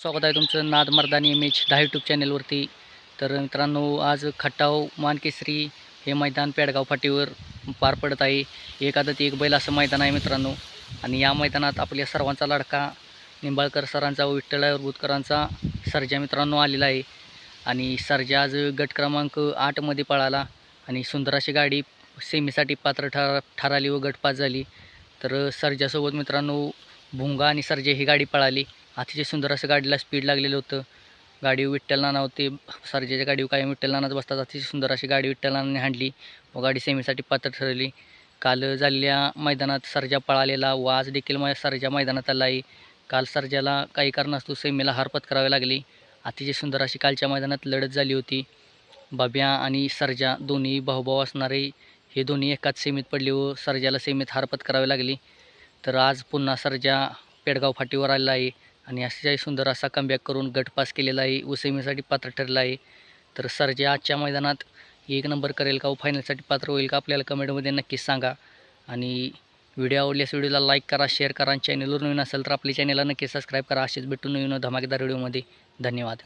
स्वागत आहे तुमचं नाद मर्दानी एम एच दहा यूट्यूब चॅनेलवरती तर मित्रांनो आज खट्टाव मानकेसरी हे मैदान पेडगाव फाटीवर पार पडत आहे. एखादं एक बैल असं मैदान आहे मित्रांनो. आणि या मैदानात आपल्या सर्वांचा लाडका निंबाळकर सरांचा व विठ्ठल बुतकरांचा सर्जा मित्रांनो आलेला आहे. आणि सर्जा आज गट क्रमांक आठमध्ये पळाला आणि सुंदर अशी गाडी सेमीसाठी पात्र ठर ठराली व गटपात झाली. तर सर्जासोबत मित्रांनो भुंगा आणि सर्जा ही गाडी पळाली. अतिशय सुंदर असं गाडीला स्पीड लागलेलं होतं. गाडी विठ्ठल नाना होते. सर्जाच्या गाडीवर कायम विठ्ठल नानाच बसतात. अतिशय सुंदर अशी गाडी विठ्ठल नानाने व गाडी सेमीसाठी पात्र ठरली. काल झालेल्या मैदानात सर्जा पळालेला. व आज देखील मै सर्जा मैदानात आला आहे. काल सर्जाला काही कारणास्तव सेमीला हार पत्करावी लागली. अतिशय सुंदर अशी कालच्या मैदानात लढत झाली होती. बाब्या आणि सर्जा दोन्ही भाऊभाऊ असणारे हे दोन्ही एकाच सेमीत पडले व सर्जाला सेमीत हार पत्करावी लागली. तर आज पुन्हा सर्जा पेडगाव फाटीवर आलेला आहे. आणि अतिशय सुंदर असा कमबॅक करून गटपास केलेला आहे. उसेमीसाठी पात्र ठरला आहे. तर सरजे आजच्या मैदानात एक नंबर करेल का? व फायनलसाठी पात्र होईल का? आपल्याला कमेंटमध्ये नक्कीच सांगा. आणि व्हिडिओ आवडल्यास व्हिडिओला लाईक करा शेअर करा. आणि चॅनलवर नवीन असेल तर आपल्या चॅनलला नक्की सबस्क्राईब करा. असेच भेटून नवीन धमाकेदार व्हिडिओमध्ये धन्यवाद.